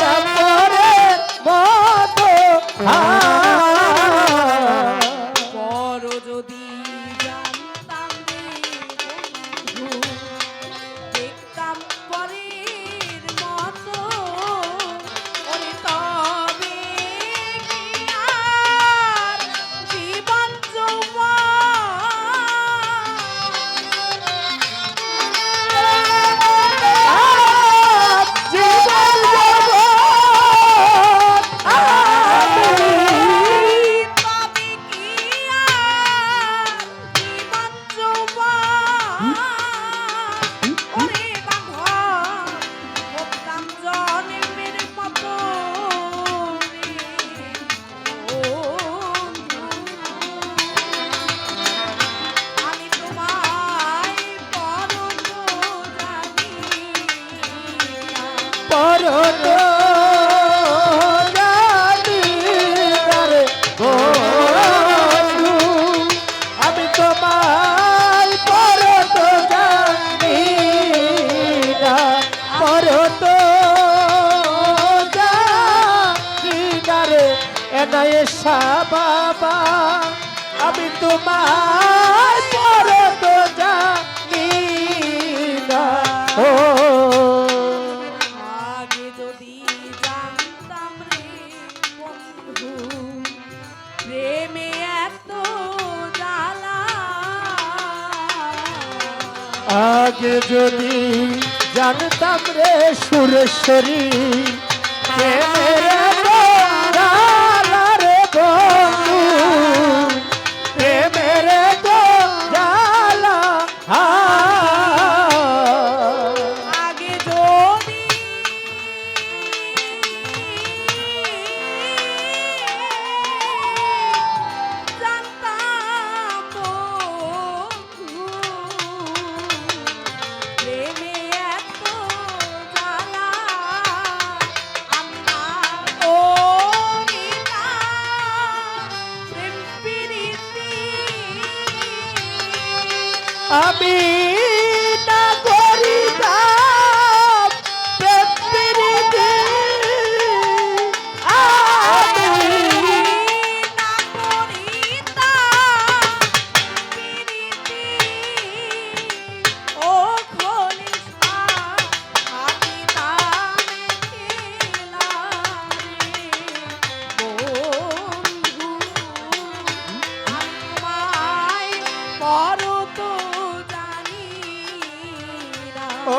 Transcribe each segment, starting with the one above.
কথা বাবা আমি তোমার পরে তো জানি না। ও আগে যদি জানতাম রে বন্ধু প্রেমে এত জ্বালা। আগে যদি জানতাম রে সুরেশ্বরী প্রেমের ও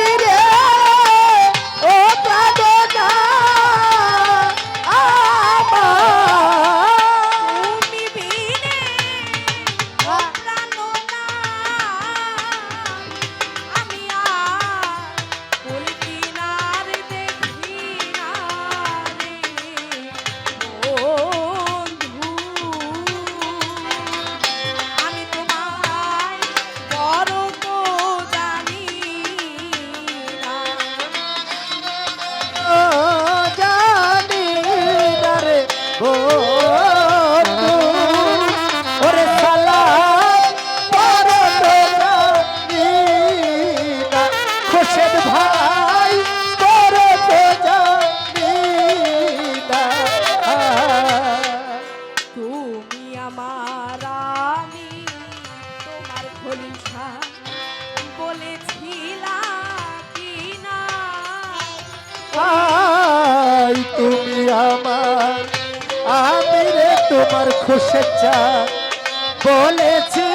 রে আমার খুশে চা বলেছে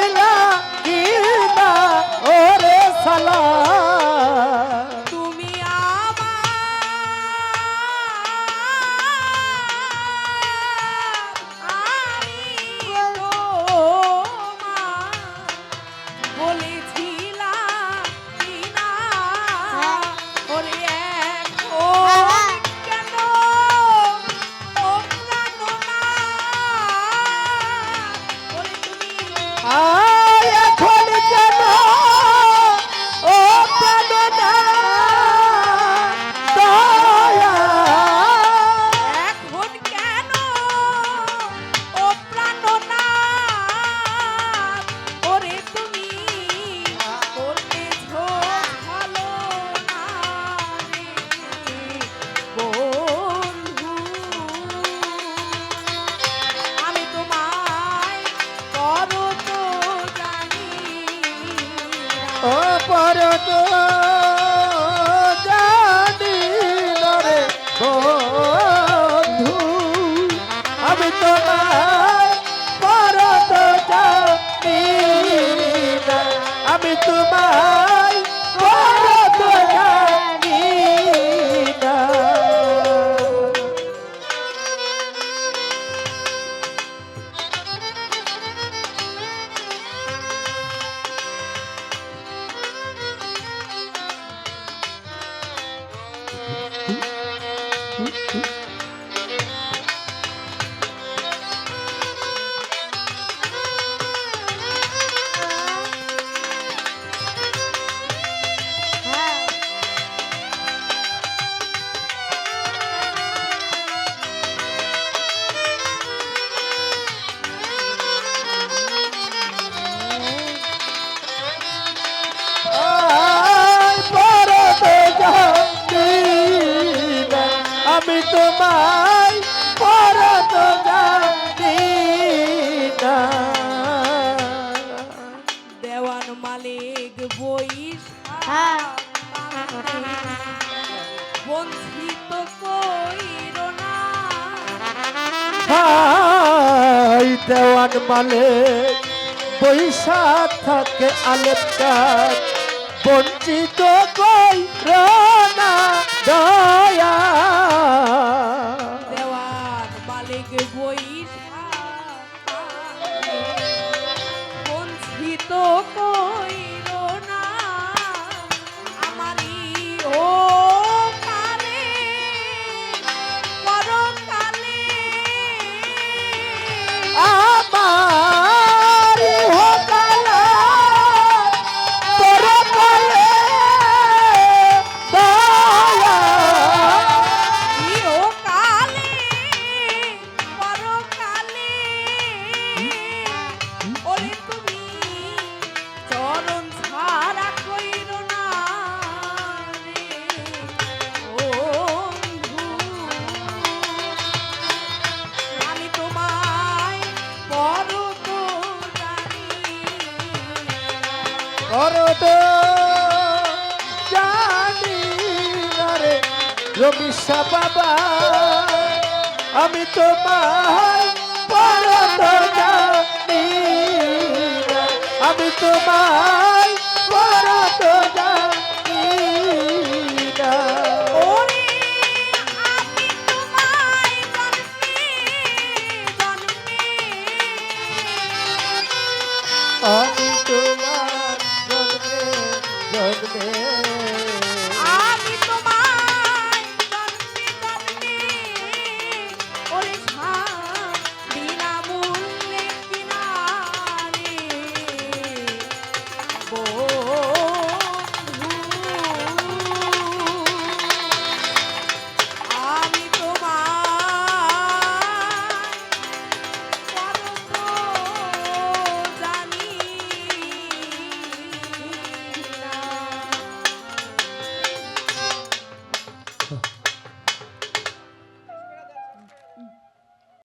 পরত জানি রে বন্ধু। আমি তোমার পরত আমি তোমার তোমায় পরা তো দেওয়ান মালিক বইস হ্যাঁ। বঞ্চিত দেওয়ান মালিক পয়সা থাকে আলেপকার। বঞ্চিত কই রানা দয়া রমিশা বাবা আমি তোমার পর জানি আমি তোমার